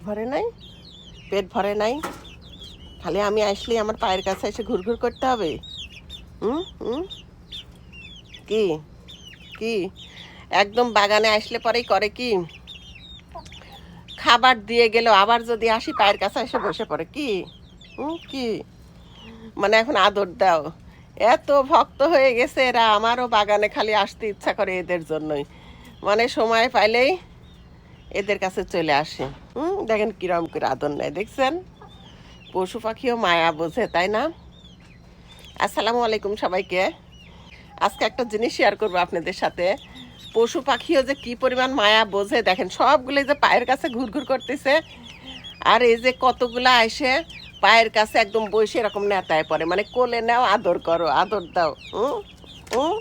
ভরে নাই, পেট ভরে নাই। খালি আমি আসলে আমার পায়ের কাছে এসে ঘুরঘুর করতে হবে। হুম হুম। কি? কি? একদম বাগানে আসলে পরেই করে কি? খাবার দিয়ে গেল আবার যদি আসি পায়ের কাছে এসে বসে পড়ে কি? হুম, কি? মানে এখন আদর দাও। এত ভক্ত হয়ে গেছে এরা, আমারও বাগানে খালি আসতে ইচ্ছা করে এদের জন্যই। মানে সময় পাইলেই এদের কাছে চলে আসে। হুম, দেখেন কিরম করে আদর নেয়, দেখছেন? পশু পাখিও মায়া বোঝে, তাই না? আসসালামু আলাইকুম সবাইকে। আজকে একটা জিনিস শেয়ার করব আপনাদের সাথে। পশু পাখিও যে কি পরিমাণ মায়া বোঝে, দেখেন সবগুলো যে পায়ের কাছে ঘুরঘুর করতেছে। আর এই যে কতগুলা এসে পায়ের কাছে একদম বসে এরকম নেতায় পড়ে। মানে কোলে নাও, আদর করো, আদর দাও। হুম হুম,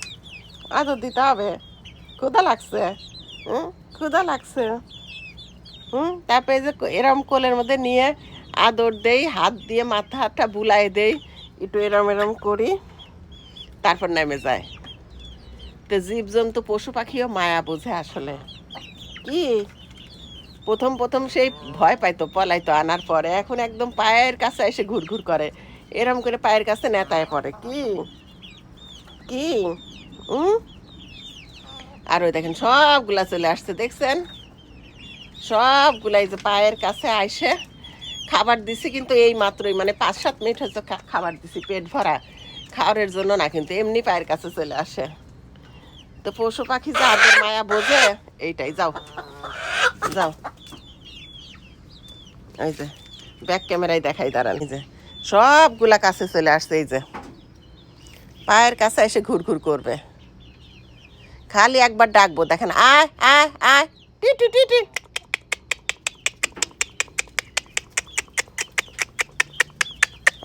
আদর দিতে হবে। ক্ষুদা লাগছে। হুম ক্ষুদা লাগছে। হুম? তারপরে যে এরম কোলের মধ্যে নিয়ে আদর দেই, হাত দিয়ে, মাথা হাতটা বুলাই দেই, একটু এরম এরম করি, তারপর নেমে যায়। তো জীবজন্তু পশু পাখিও মায়া বোঝে আসলে। কি? প্রথম প্রথম সেই ভয় পাইতো, পলাইতো আনার পরে। এখন একদম পায়ের কাছে এসে ঘুরঘুর করে। এরম করে পায়ের কাছে নেতায় পড়ে। কি? কি? আর ওই দেখেন সবগুলা চলে আসছে, দেখছেন? সবগুলাই যে পায়ের কাছে আইসে খাবার দিছি, কিন্তু এই মাত্রই মানে পাঁচ, সাত মিনিট হচ্ছে খাবার দিছি, পেট ভরা। খাওয়ারের জন্য না, কিন্তু এমনি পায়ের কাছে চলে আসে। তো পশু পাখি যে আদর মায়া বোঝে, এইটাই, যাও। যাও। এই যে ব্যাক ক্যামেরায় দেখাই, দাঁড়ান। যে, সবগুলা কাছে চলে আসছে, এই যে। পায়ের কাছে এসে ঘুরঘুর করবে। খালি একবার ডাকবো, দেখেন, আয় আয় আয়, টি টি টি টি।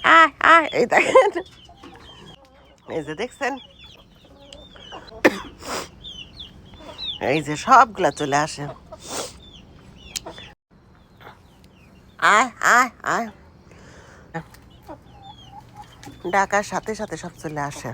আয় আয়, এই দেখেন। এই যে দেখছেন? এই যে সবগুলা চলে আসে। আয় আয় আয়। ডাকার সাথে সাথে সব চলে আসে।